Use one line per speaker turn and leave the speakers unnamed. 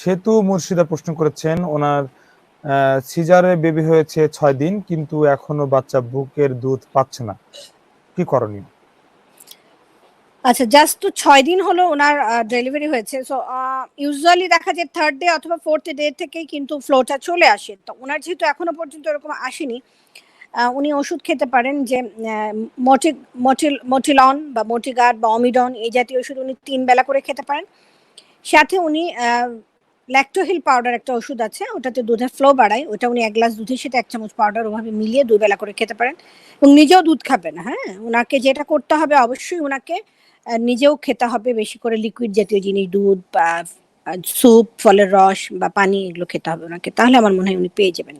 সেতু মুর্শিদা প্রশ্ন করেছেন, ওনার সিজারে বেবি হয়েছে ছয় দিন, কিন্তু এখনও বাচ্চা বুকের দুধ পাচ্ছে না। কি করণীয়?
আচ্ছা জাস্ট তো ছয় দিন হলো ওনার ডেলিভারি হয়েছে। সো ইউজুয়ালি দেখা যায় থার্ড ডে অথবা ফোর্থ ডে থেকেই কিন্তু ফ্লোটা চলে আসে। তো ওনার যেহেতু এখনও পর্যন্ত এরকম আসেনি উনি ওষুধ খেতে পারেন যে মোটি মোটিল মোটিলন বা মোটিগার্ড বা অমিডন এই জাতীয় ওষুধ উনি তিন বেলা করে খেতে পারেন। সাথে উনি ল্যাক্টোহিল পাউডার একটা ওষুধ আছে, ওটাতে দুধের ফ্লো বাড়ায়, ওটা উনি এক গ্লাস দুধের সাথে এক চামচ পাউডার ওভাবে মিলিয়ে দুই বেলা করে খেতে পারেন। এবং নিজেও দুধ খাবেন হ্যাঁ? ওনাকে যেটা করতে হবে অবশ্যই ওনাকে নিজেও খেতে হবে বেশি করে লিকুইড জাতীয় জিনিস, দুধ বা স্যুপ ফলের রস বা পানি এগুলো খেতে হবে ওনাকে তাহলে আমার মনে হয় উনি পেয়ে যাবেন।